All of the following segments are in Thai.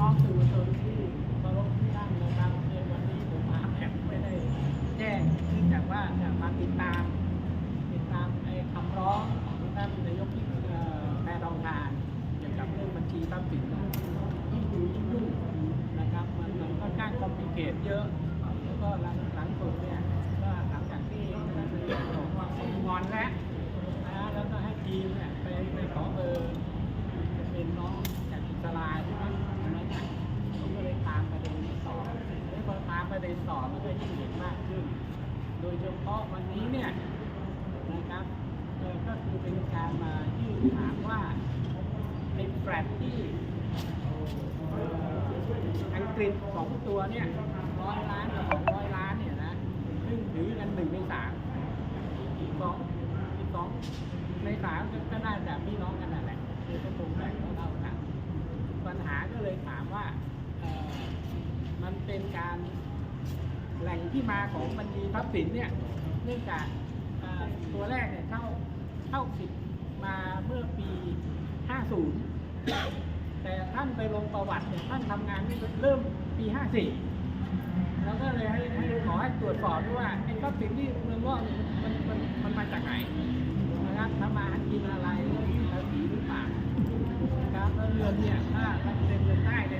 น้องสื่อมวลชนที่เคารพทุกท่านนะครับในวันนี้ผมมาแอบไม่ได้แจ้งเนื่องจากว่าจะมาติดตาม ติดตามไอ้คำร้องของท่านนายกที่เอ่อแพรองทานเกี่ยวกับเรื่องบัญชีทรัพย์สินยิ่งดูยิ่งยุ่งนะครับมันมันค่อนข้างคอมพลีเคทเยอะแล้วก็หลังหลังสุดเนี่ยก็หลังจากที่ท่านนายกบอกว่าคงงอนแล้วนะแล้วก็ให้ทีมเนี่ยไปไปขอเบอร์เป็นน้อง อตามประเด็นต่อมันก็ยิ่งเห็นมากขึ้น โดยเฉพาะวันนี้เนี่ยนะครับก็คือเป็นการมายื่นถามว่าไอ้แฟลตที่อังกฤษสองตัวเนี่ยร้อยล้านกับสองร้อยล้านเนี่ยนะซึ่งถือกันหนึ่งในสามอีกสองอีกสองในสามก็น่าจะพี่น้องกันนั่นแหละคือก็ตรงแบ่งเท่าๆกันปัญหาก็เลยถามว่ามันเป็นการ แหล่งที่มาของบัญชีทรัพย์สินเนี่ยเนื่องจากตัวแรกเนี่ยเข้าเข้าสิทธิ์มาเมื่อปี 50 แต่ท่านไปลงประวัติเนี่ยท่านทำงานเริ่มปี 54 แล้วก็เลยให้ให้ขอให้ตรวจสอบด้วยว่าไอ้ทรัพย์สินที่เมืองว่ามันมันมันมาจากไหนนะครับทำมาหากินอะไรแล้วมีภาษีหรือเปล่านะครับแล้วเรือนเนี่ยถ้าถ้าเป็นเรือนได้ใน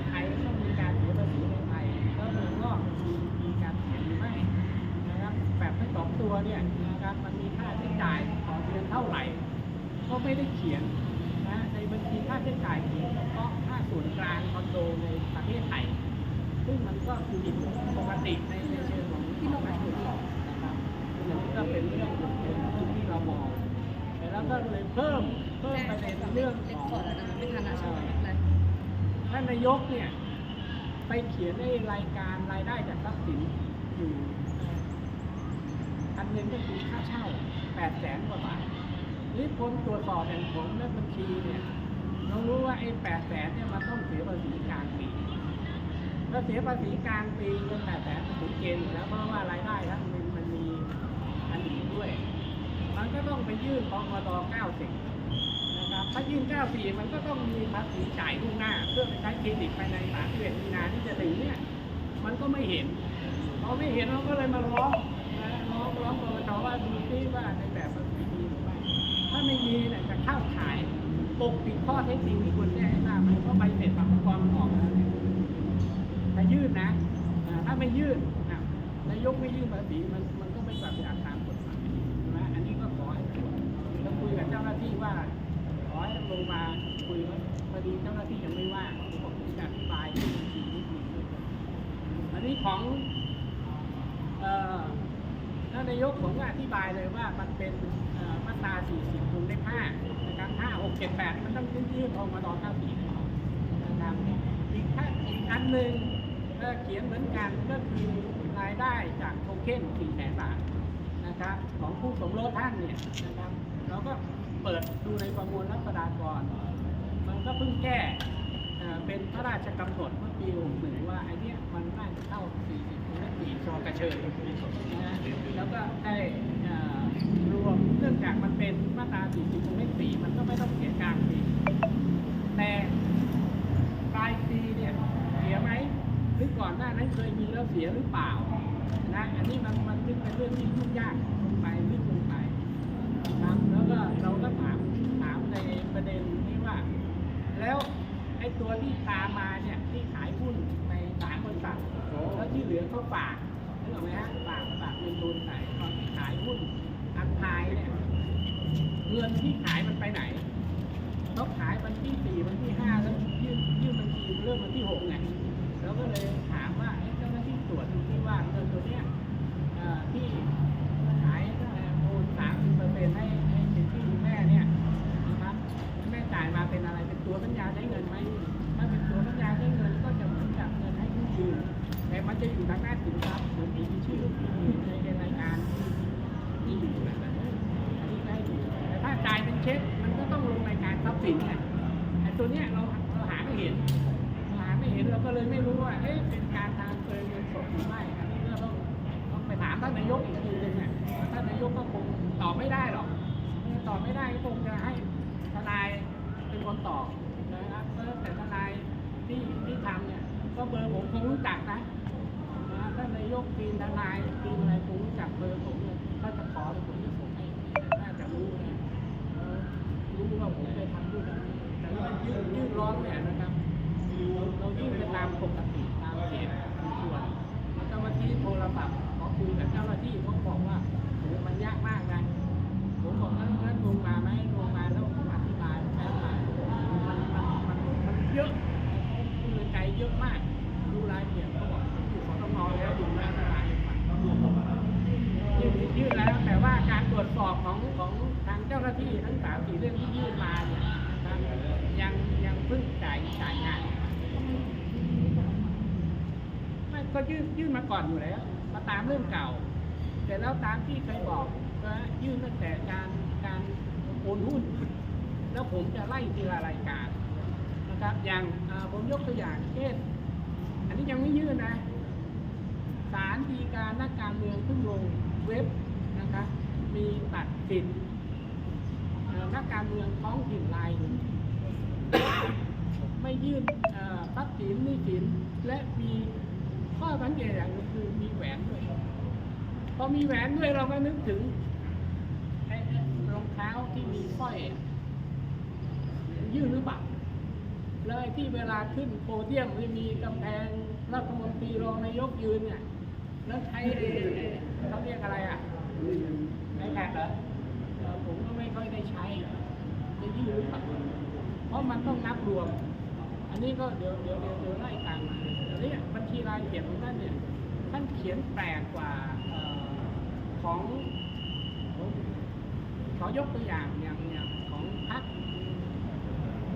ไทย เนี่ยนะครับมันมีค่าใช้จ่ายต่อเดือนเท่าไหร่ ก็ไม่ได้เขียนนะในบัญชีค่าใช้จ่ายเขียนเฉพาะค่าส่วนกลางคอนโดในประเทศไทย ซึ่งมันก็คือผิดปกติในในเชิงของที่เราตรวจสอบนะครับอันนี้ก็เป็นเรื่องเป็นเรื่องที่เรามองแต่แล้วก็เลยเพิ่มเพิ่มประเด็นเรื่องของก่อนแล้วนะคะไม่ทันอะใช่ไหมไม่เป็นไรท่านนายกเนี่ยไปเขียนในรายการรายได้จากทรัพย์สินอยู่ อันหนึ่งก็คือค่าเช่าแปดแสนกว่าบาทนี่ผมตรวจสอบอย่างผมและบัญชีเนี่ยเรารู้ว่าไอ้แปดแสนเนี่ยมันต้องเสียภาษีกลางปีถ้าเสียภาษีกลางปีเงินแปดแสนมันถึงเกณฑ์แล้วเพราะว่ารายได้ทั้งมันมันมีอันอื่นด้วย มันก็ต้องไปยื่นพมด90นะครับถ้ายื่น94มันก็ต้องมีภาษีจ่ายล่วงหน้า เพื่อไปใช้เครดิตภายใน31มีนาที่จะถึงเนี่ยมันก็ไม่เห็นพอไม่เห็นเราก็เลยมาร้อง ร้องร้องปปชว่าดูซิว่าในแบบมันมีหรือไม่ถ้าไม่มีเนี่ยจะเข้าขายปกปิดข้อเท็จจริงที่ควรแจ้งให้ทราบไหมเพราะใบเสร็จปรับปรมันออกแล้วเนี่ยถ้ายื่นนะถ้าไม่ยื่นนายกไม่ยื่นภาษีมันมันก็ไม่ปฏิบัติตามกฎหมายใช่ไหมอันนี้ก็ขอให้ตรวจแล้วคุยกับเจ้าหน้าที่ว่าขอให้ลงมาคุยว่าพอดีเจ้าหน้าที่ยังไม่ว่างผมบอกผมจะอธิบายให้บัญชีนิดนึงอันนี้ของเอ่อ นายกผมก็อธิบายเลยว่ามันเป็นมาตรา 40วงเล็บ5นะครับ 5 6 7 8 มันต้องยื่นออกมาตอน94นะครับอีกท่าอีกอันหนึ่งเขียนเหมือนกันก็คือรายได้จากโทเค็น4แสนบาทนะครับของผู้สมรสท่านเนี่ยนะครับเราก็เปิดดูในประมวลรัษฎากรมันก็เพิ่งแก้ เป็นพระราชกำหนดเมื่อปี61ว่าไอ้นี้ยมันน่าจะเข้า40วงเล็บ4ชอกระเชยนะฮะแล้วก็ได้รวมเนื่องจากมันเป็นมาตรา40วงเล็บ4มันก็ไม่ต้องเสียกลางปีแต่ปลายปีเนี่ยเสียไหมหรือก่อนหน้านั้นเคยมีแล้วเสียหรือเปล่านะอันนี้มันมันเป็นเรื่องที่ยุ่งยากลงไปลึกลงไปนะครับแล้วก็เราก็ถามถามในประเด็น ตัวที่ตามมาเนี่ยที่ขายหุ้นในสามบริษัทแล้วที่เหลือเขาฝากนึกออกไหมฮะฝากฝากเงินโดนใส่ตอนที่ขายหุ้นอันทายเนี่ยเงินที่ขายมันไปไหนเขาขายวันที่สี่วันที่ห้าแล้วยื่นยื่นบัญชีเริ่มวันที่หกไงเราก็เลยถามว่าเอ๊ะเจ้าหน้าที่ตรวจดูที่ว่าเงินตัวเนี้ยที่ เช็คมันก็ต้องลงรายการทรัพย์สินไงไอ้ตัวเนี้ยเราเราหาไม่เห็นเราหาไม่เห็นเราก็เลยไม่รู้ว่าเอ๊ะเป็นการทางเกินเงินสดหรือไม่อันนี้ก็ต้องต้องไปถามท่านนายกอีกทีหนึงอะท่านนายกก็คงตอบไม่ได้หรอกตอบไม่ได้ก็คงจะให้ทนายเป็นคนตอบนะครับแล้วแต่ทนายที่ที่ทำเนี่ยก็เบอร์ผมคงรู้จักนะท่านนายกทีมทนายทีมอะไรคงรู้จักเบอร์ผมเนี่ยถ้าจะขอเดี๋ยวผมจะส่งให้น่าจะรู้นะเอ ผมไปทำด้วยกันแต่ว่ายื่นยื่นร้องเนี่ยนะครับเรายื่นไปตามปกติตามเหตุควรแล้วก็เมื่อกี้โทรศัพท์ขอคุยกับเจ้าหน้าที่เขาบอกว่าโอ้มันยากมากนะผมบอกงั้นงั้นลงมาไหมลงมาแล้วผมอธิบายแค่ว่ามันมันมันมันเยอะผู้บริใจเยอะมากดูรายละเอียดเขาบอกอยู่สตงแล้วดูแล้วรายยื่ยื่นแล้วแต่ว่าการตรวจสอบของของาที่ทั้งสามสี่เรื่องที่ยื่นมาเนี่ยนะครับยังยังเพิ่งจ่ายจ่ายงานไม่ก็ยื่นยื่นมาก่อนอยู่แล้ว มาตามเรื่องเก่า แต่แล้วตามที่เคยบอกว่ายื่นตั้งแต่การการโอนหุ้น แล้วผมจะไล่ทีละรายการนะครับอย่างผมยกตัวอย่างเช่นอันนี้ยังไม่ยื่นนะศาลฎีการนักการเมืองเพิ่งลงเว็บนะครับมีตัดสิทธิ์ นักการเมืองท้องถิ่นรายหนึ่งไม่ยื่นทรัพย์สินหนี้สินและมีข้อสังเกตอย่างหนึงคือมีแหวนด้วยพอมีแหวนด้วยเราก็นึกถึงรองเท้าที่มีสร้อยยื่นหรือเปล่าแล้วไอ้ที่เวลาขึ้นโพเดียมที่มีกำแพงรัฐมนตรีรองนายกยืนเนี่ยแล้วใช้เขาเรียกอะไรอะไอแพดเหรอ ผมก็ไม่ค่อยได้ใช้จะยื่นหรือเปล่าเพราะมันต้องนับรวม อันนี้ก็เดี๋ยวเดี๋ยวเดี๋ยวเดี๋ยวไล่ตามมาอันนี้บัญชีรายเอียดของท่านเนี่ยท่านเขียนแปลกกว่าออของขอยกตัวอย่างอย่างอย่างของพรรค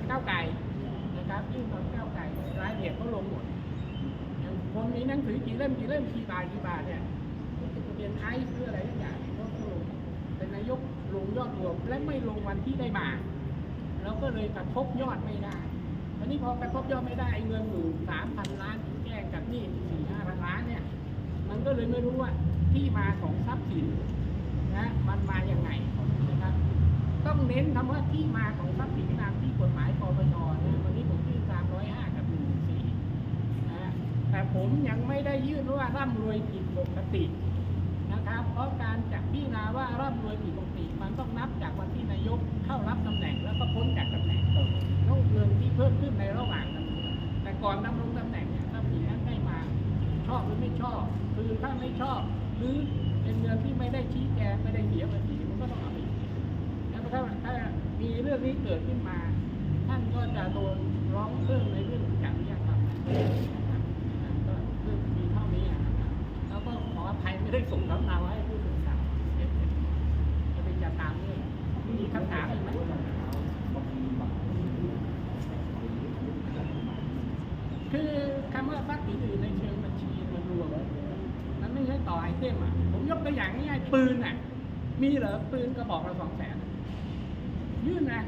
ก้าวไก่นะครับยื่นของก้าวไก่รายละเอียดเขาลงหมดอย่างคนมีหนังสือกี่เล่มกี่เล่มกี่บาทกี่บาทเนี่ยเรียนไอซ์หรืออะไรทุกอย่าง นายกลงยอดรวมและไม่ลงวันที่ได้มาเราก็เลยกระทบยอดไม่ได้ทีนี้พอกระทบยอดไม่ได้เงินหมื่นสามพันล้านที่แจ้งกับนี่สี่ห้าพันล้านเนี่ย มันก็เลยไม่รู้ว่าที่มาของทรัพย์สินนะมันมาอย่างไงนะครับ ต้องเน้นคำว่าที่มาของทรัพย์สินตามที่กฎหมายปปชนะวันนี้ผมยื่นตามร้อยห้ากับหนึ่งสี่นะแต่ผมยังไม่ได้ยื่นว่าร่ำรวยผิดปกติ เพราะการจะพิจารณาว่าร่ำรวยผิดปกติ มันต้องนับจากวันที่นายกเข้ารับตำแหน่งแล้วก็พ้นจากตำแหน่งแล้วเงินที่เพิ่มขึ้นในระหว่างนั้นแต่ก่อนดำรงตำแหน่งเนี่ยทรัพย์สินนั้นได้มาชอบหรือไม่ชอบ คือถ้าไม่ชอบ หรือเป็นเงินที่ไม่ได้ชี้แจงไม่ได้เสียภาษีมันก็ต้องเอาไปแล้วถ้าถ้ามีเรื่องนี้เกิดขึ้นมา ท่านก็จะโดนร้องเรื่องในเรื่องจริยธรรมนะครับก็เรื่องมีเท่านี้นะครับแล้วก็ขออภัยไม่ได้ส่งสำนาให้จะไปจัดตามเรื่องมีคำถามอีกไหมคือคำว่า ทรัพย์สินอื่นในเชิงบัญชีมันรวมมันไม่ใช่ต่อไอเทมอะ ผมยกตัวอย่างง่ายๆปืนอะ มีเหรอปืนกระบอกละสองแสนยื่นนะ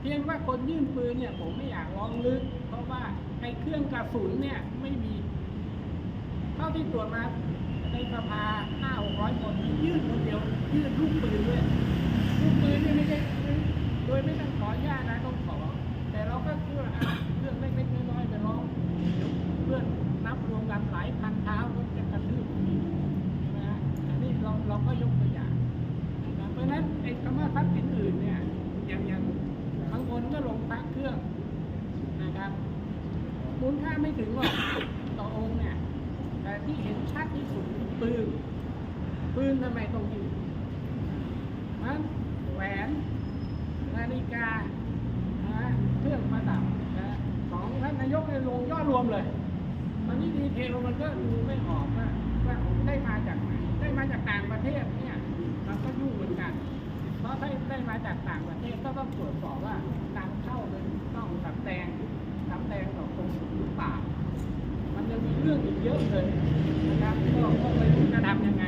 เพียงว่าคนยื่นปืนเนี่ย ผมไม่อยากรองลึก เพราะว่าไอ้เครื่องกระสุนเนี่ยไม่มีเท่าที่ตรวจมาในสภาห้าหกร้อยคนมียื่นคนเดียว ยื่นลูกปืนด้วยลูกปืนนี่ไม่ใช่โดยไม่ต้องขออนุญาตนะต้องขอ แต่เราก็คิดว่อเรื่องเล็กๆ ถึงหรอกต่อองค์เนี่ย แต่ที่เห็นชัดที่สุดคือปืนปืนทำไมต้องยืนมันแหวนนาฬิกาฮะเครื่องประดับนะของท่านนายกเนี่ยลงยอดรวมเลยมันนี่ดีเทลมันก็ดูไม่ออกว่าว่าได้มาจากไหนได้มาจากต่างประเทศเนี่ยมันก็ยุ่งเหมือนกัน เพราะถ้าได้มาจากต่างประเทศก็ต้องตรวจสอบว่าการเข้าเป็นต้องสำแดงสำแดงต่อ หรือเปล่ามันยังมีเรื่องอีกเยอะเลยนะครับก็ก็ไม่รู้จะทำยังไง